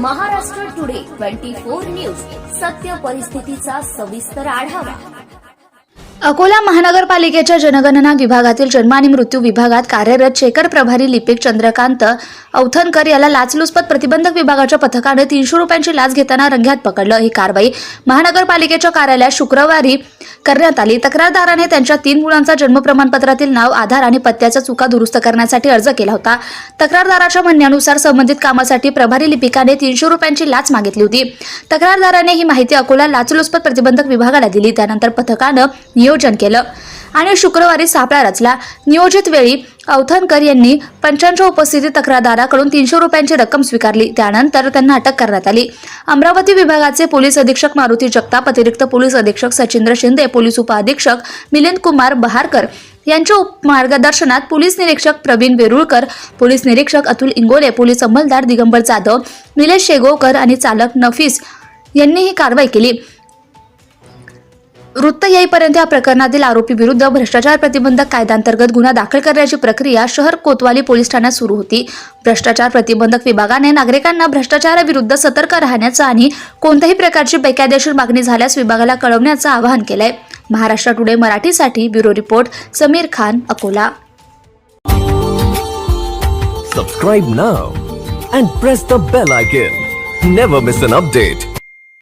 Maharashtra today twenty four news. सत्य परिस्थितीचा सविस्तर आढावा. अकोला महानगरपालिकेच्या जनगणना विभागातील जन्म आणि मृत्यू विभागात कार्यरत शेखर प्रभारी लिपिक चंद्रकांत अवथनकर याला लाचलुचपत प्रतिबंधक विभागाच्या पथकाने तीनशे रुपयांची लाच घेताना रंग्यात पकडलं. ही कारवाई महानगरपालिकेच्या कार्यालयात शुक्रवारी करण्यात आली. तक्रारदाराने त्यांच्या तीन मुलांचा जन्म प्रमाणपत्रातील नाव आधार आणि पत्त्याच्या चुका दुरुस्त करण्यासाठी अर्ज केला होता. तक्रारदाराच्या म्हणण्यानुसार संबंधित कामासाठी प्रभारी लिपिकाने तीनशे रुपयांची लाच मागितली होती. तक्रारदाराने ही माहिती अकोला लाचलुचपत प्रतिबंधक विभागाला दिली. त्यानंतर पथकानं नियोजन केलं आणि शुक्रवारी सापळा रचला. नियोजित वेळी अवथनकर यांनी पंचांच्या उपस्थितीत तक्रारदाराकडून तीनशे रुपयांची रक्कम स्वीकारली. त्यानंतर त्यांना अटक करण्यात आली. अमरावती विभागाचे पोलीस अधीक्षक मारुती जगताप अतिरिक्त पोलीस अधीक्षक सचिंद्र शिंदे पोलीस उपअधीक्षक मिलिंद कुमार बहारकर यांच्या उप- मार्गदर्शनात पोलीस निरीक्षक प्रवीण वेरुळकर पोलीस निरीक्षक अतुल इंगोले पोलीस अंमलदार दिगंबर जाधव निलेश शेगोकर आणि चालक नफीस यांनी ही कारवाई केली. वृत्त येईपर्यंत या प्रकरणातील आरोपी विरुद्ध भ्रष्टाचार प्रतिबंधक कायद्यांतर्गत गुन्हा दाखल करण्याची प्रक्रिया शहर कोतवाली पोलीस ठाण्यात सुरू होती. भ्रष्टाचार प्रतिबंधक विभागाने नागरिकांना भ्रष्टाचाराविरुद्ध सतर्क राहण्याचं आणि कोणत्याही प्रकारची बेकायदेशीर मागणी झाल्यास विभागाला कळवण्याचं आवाहन केलंय. महाराष्ट्र टुडे मराठीसाठी bureau report Samir Khan Akola. Subscribe now and press the bell icon never miss an update